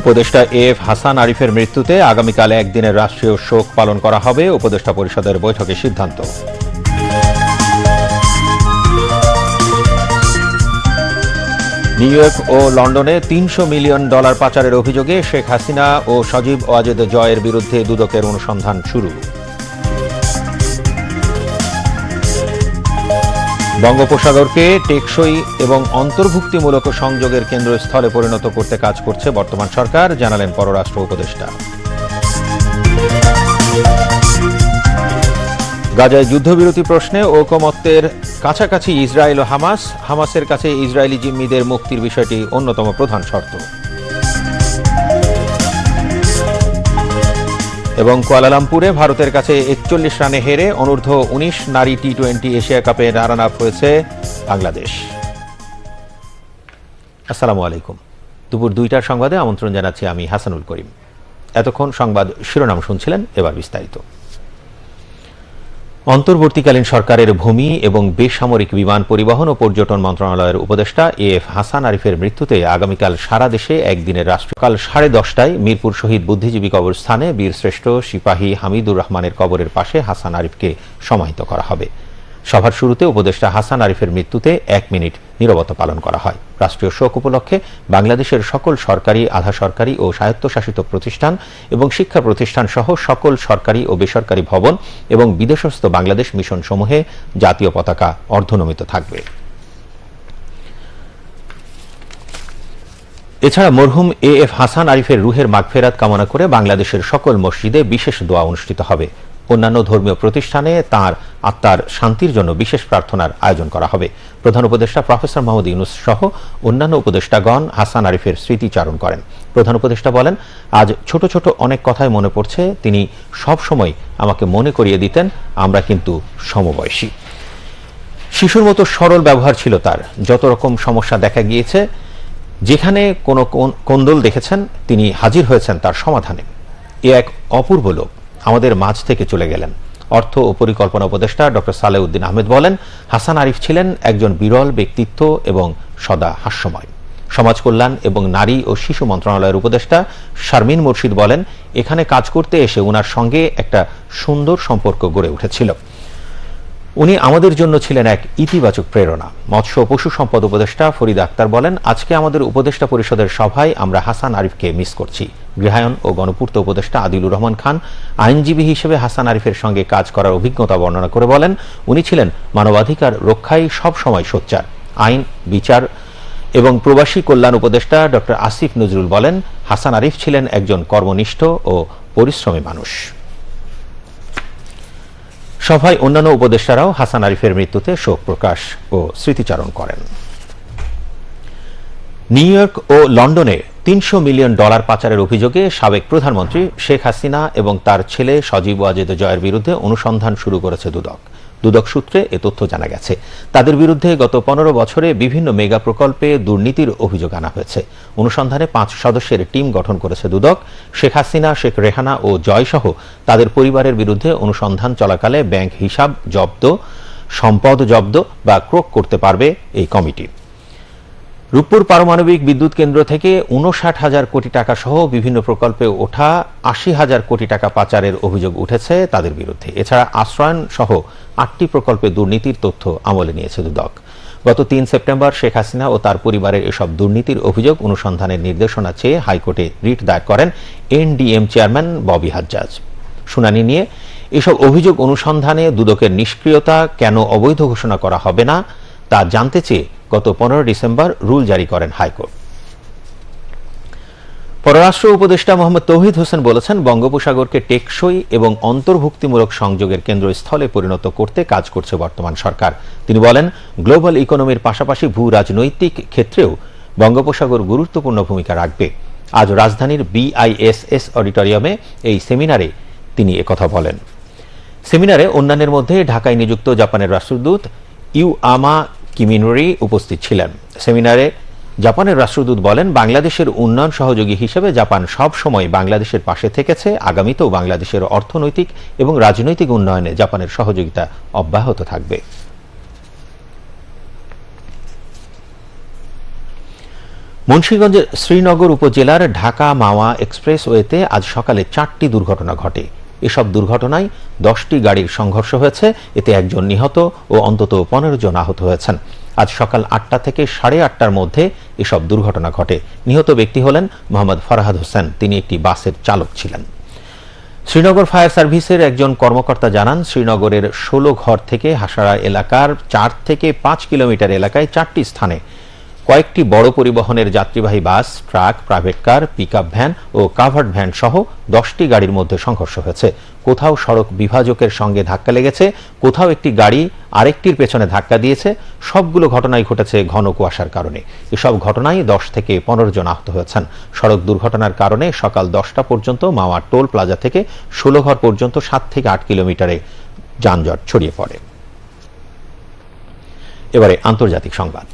উপদেষ্টা এফ হাসান আরিফের মৃত্যুতে আগামীকাল একদিনের রাষ্ট্রীয় শোক পালন করা হবে উপদেষ্টা পরিষদের বৈঠকে সিদ্ধান্ত। নিউ ইয়র্ক ও লন্ডনে তিনশো মিলিয়ন ডলার পাচারের অভিযোগে শেখ হাসিনা ও সজীব ওয়াজেদ জয়ের বিরুদ্ধে দুদকের অনুসন্ধান শুরু। বঙ্গোপসাগরকে টেকসই এবং অন্তর্ভুক্তিমূলক সংযোগের কেন্দ্রস্থলে পরিণত করতে কাজ করছে বর্তমান সরকার, জানালেন পররাষ্ট্র উপদেষ্টা। গাজায় যুদ্ধবিরতি প্রশ্নে ঐকমত্যের কাছাকাছি ইসরায়েল ও হামাস। হামাসের কাছে ইসরায়েলি জিম্মিদের মুক্তির বিষয়টি অন্যতম প্রধান শর্ত। এবং কুয়ালালামপুরে ভারতের কাছে একচল্লিশ রানে হেরে অনূর্ধ্ব উনিশ নারী টি টোয়েন্টি এশিয়া কাপে রান আপ হয়েছে বাংলাদেশ। আসসালামু আলাইকুম। দুপুর দুইটার সংবাদে আমন্ত্রণ জানাচ্ছি আমি হাসানুল করিম। এতক্ষণ সংবাদ শিরোনাম শুনছিলেন এবার বিস্তারিত। অন্তর্বর্তীকালীন সরকারের ভূমি এবং বেসামরিক বিমান পরিবহন ও পর্যটন মন্ত্রণালয়ের উপদেষ্টা এ এফ হাসান আরিফের মৃত্যুতে আগামীকাল সারা দেশে একদিনের রাষ্ট্রকাল সাড়ে দশটায় মিরপুর শহীদ বুদ্ধিজীবী কবরস্থানে বীরশ্রেষ্ঠ সিপাহী হামিদুর রহমানের কবরের পাশে হাসান আরিফকে সমাহিত করা হবে। সভার শুরুতে উপদেষ্টা হাসান আরিফের মৃত্যুতে এক মিনিট নীরবতা পালন করা হয়। রাষ্ট্রীয় শোক উপলক্ষে বাংলাদেশের সকল সরকারি, আধা সরকারি ও স্বায়ত্তশাসিত প্রতিষ্ঠান এবং শিক্ষা প্রতিষ্ঠান সহ সকল সরকারি ও বেসরকারি ভবন এবং বিদেশস্থ বাংলাদেশ মিশন সমূহে জাতীয় পতাকা অর্ধনমিত থাকবে। এছাড়া মরহুম এ এফ হাসান আরিফের রুহের মাগফেরাত কামনা করে বাংলাদেশের সকল মসজিদে বিশেষ দোয়া অনুষ্ঠিত হবে। অন্যান্য ধর্মীয় প্রতিষ্ঠানে তার আত্মার শান্তির জন্য বিশেষ প্রার্থনার আয়োজন করা হবে। প্রধান উপদেষ্টা প্রফেসর মাহমুদ ইউনুস সহ অন্যান্য উপদেষ্টাগণ হাসান আরিফের স্মৃতিচারণ করেন। প্রধান উপদেষ্টা বলেন, আজ ছোট ছোট অনেক কথাই মনে পড়ছে। তিনি সব সময় আমাকে মনে করিয়ে দিতেন। আমরা কিন্তু সমবয়সী। শিশুর মতো সরল ব্যবহার ছিল তার। যত রকম সমস্যা দেখা গিয়েছে, যেখানে কোনো কোন- কোন্দল দেখেছেন, তিনি হাজির হয়েছেন তার সমাধানে। এ এক অপূর্ব লোক। আমাদের মাঝ থেকে চলে গেলেন। অর্থ ও পরিকল্পনা উপদেষ্টা ডক্টর সালেউদ্দিন আহমেদ বলেন, হাসান আরিফ ছিলেন একজন বিরল ব্যক্তিত্ব এবং সদা হাস্যময়। সমাজ কল্যাণ এবং নারী ও শিশু মন্ত্রণালয়ের উপদেষ্টা শারমিন মুর্শিদ বলেন, এখানে কাজ করতে এসে ওনার সঙ্গে একটা সুন্দর সম্পর্ক গড়ে উঠেছিল। উনি আমাদের জন্য ছিলেন এক ইতিবাচক প্রেরণা। মৎস্য ও পশু সম্পদ উপদেষ্টা ফরিদ আক্তার বলেন, আজকে আমাদের উপদেষ্টা পরিষদের সভায় আমরা হাসান আরিফকে মিস করছি। গৃহায়ন ও গণপূর্ত উপদেষ্টা আদিলুর রহমান খান আইনজীবী হিসেবে হাসান আরিফের সঙ্গে কাজ করার অভিজ্ঞতা বর্ণনা করে বলেন, উনি ছিলেন মানবাধিকার রক্ষায় সব সময় সোচ্চার। আইন, বিচার এবং প্রবাসী কল্যাণ উপদেষ্টা ডক্টর আসিফ নজরুল বলেন, হাসান আরিফ ছিলেন একজন কর্মনিষ্ঠ ও পরিশ্রমী মানুষ। সভায় অন্যান্য উপদেষ্টারাও হাসান আরিফের মৃত্যুতে শোক প্রকাশ ও স্মৃতিচারণ করেন। নিউ ইয়র্ক ও লন্ডনে তিনশো মিলিয়ন ডলার পাচারের অভিযোগে সাবেক প্রধানমন্ত্রী শেখ হাসিনা এবং তার ছেলে সজীব ওয়াজেদ জয়ের বিরুদ্ধে অনুসন্ধান শুরু করেছে দুদক। দুদক সূত্রে এ তথ্য জানা গেছে। তাদের বিরুদ্ধে গত পনেরো বছরে বিভিন্ন মেগা প্রকল্পে দুর্নীতির অভিযোগ আনা হয়েছে। অনুসন্ধানে পাঁচ সদস্যের টিম গঠন করেছে দুদক। শেখ হাসিনা, শেখ রেহানা ও জয়সহ তাদের পরিবারের বিরুদ্ধে অনুসন্ধান চলাকালে ব্যাংক হিসাব জব্দ, সম্পদ জব্দ বা ক্রোক করতে পারবে এই কমিটি। রূপপুর পারমাণবিক বিদ্যুৎ কেন্দ্র থেকে উনষাট হাজার কোটি টাকা সহ বিভিন্ন প্রকল্পে ওঠা আশি হাজার কোটি টাকা পাচারের অভিযোগ উঠেছে তাদের বিরুদ্ধে। এছাড়া আশ্রয়ন সহ আটটি প্রকল্পে দুর্নীতির তথ্য আমলে নিয়েছে দুদক। গত তিন সেপ্টেম্বর শেখ হাসিনা ও তার পরিবারের এসব দুর্নীতির অভিযোগ অনুসন্ধানের নির্দেশনা চেয়ে হাইকোর্টে রিট দায়ের করেন এনডিএম চেয়ারম্যান ববি হাজ্জাজ। শুনানি নিয়ে এসব অভিযোগ অনুসন্ধানে দুদকের নিষ্ক্রিয়তা কেন অবৈধ ঘোষণা করা হবে না তা জানতে চেয়ে গত পনেরো ডিসেম্বর রুল জারি করেন হাইকোর্ট। পররাষ্ট্র উপদেষ্টা মোহাম্মদ তৌহিদ হোসেন বলেছেন, বঙ্গোপসাগরকে টেকসই এবং অন্তর্ভুক্তিমূলক সংযোগের কেন্দ্রস্থলে পরিণত করতে কাজ করছে বর্তমান সরকার। তিনি বলেন, গ্লোবাল ইকোনমির পাশাপাশি ভূ রাজনৈতিক ক্ষেত্রেও বঙ্গোপসাগর গুরুত্বপূর্ণ ভূমিকা রাখবে। আজ রাজধানীর বিআইএসএস অডিটোরিয়ামে এই সেমিনারে তিনি একথা বলেন। সেমিনারে অন্যান্যের মধ্যে ঢাকায় নিযুক্ত জাপানের রাষ্ট্রদূত ইউ আমা কিমিনোরি উপস্থিত ছিলেন। সেমিনারে জাপানের রাষ্ট্রদূত বলেন, বাংলাদেশের উন্নয়ন সহযোগী হিসেবে জাপান সব সময় বাংলাদেশের পাশে থেকেছে। আগামীতেও বাংলাদেশের অর্থনৈতিক এবং রাজনৈতিক উন্নয়নে জাপানের সহযোগিতা অব্যাহত থাকবে। মুন্সীগঞ্জের শ্রীনগর উপজেলার ঢাকা মাওয়া এক্সপ্রেসওয়েতে আজ সকালে চারটি দুর্ঘটনা ঘটে। এসব দুর্ঘটনায় দশটি গাড়ির সংঘর্ষ হয়েছে। এতে একজন নিহত ও অন্তত পনেরো জন আহত হয়েছেন। আজ সকাল আটটা থেকে সাড়ে আটটার মধ্যে এসব দুর্ঘটনা ঘটে। নিহত ব্যক্তি হলেন মোহাম্মদ ফরহাদ হোসেন। তিনি একটি বাসের চালক ছিলেন। শ্রীনগর ফায়ার সার্ভিসের একজন কর্মকর্তা জানান, শ্রীনগরের ষোলো ঘর থেকে হাসারা এলাকার চার থেকে পাঁচ কিলোমিটার এলাকায় চারটি স্থানে কয়েকটি বড় পরিবহনের যাত্রীবাহী bus, truck private car pickup van ও কাভার্ড ভ্যান সহ দশটি গাড়ির মধ্যে সংঘর্ষ হয়েছে। কোথাও সড়ক বিভাজকের সঙ্গে ধাক্কা লেগেছে, কোথাও একটি গাড়ি আরেকটির পেছনে ধাক্কা দিয়েছে, সবগুলো ঘটনাই ঘটেছে ঘন কুয়াশার কারণে। এসব ঘটনায় দশ থেকে পনেরো জন আহত হয়েছেন। সড়ক দুর্ঘটনার কারণে সকাল দশটা পর্যন্ত মাওয়া টোল প্লাজা থেকে ষোলোঘর পর্যন্ত সাত থেকে আট কিলোমিটারে যানজট ছড়িয়ে পড়ে। এবারে আন্তর্জাতিক সংবাদ।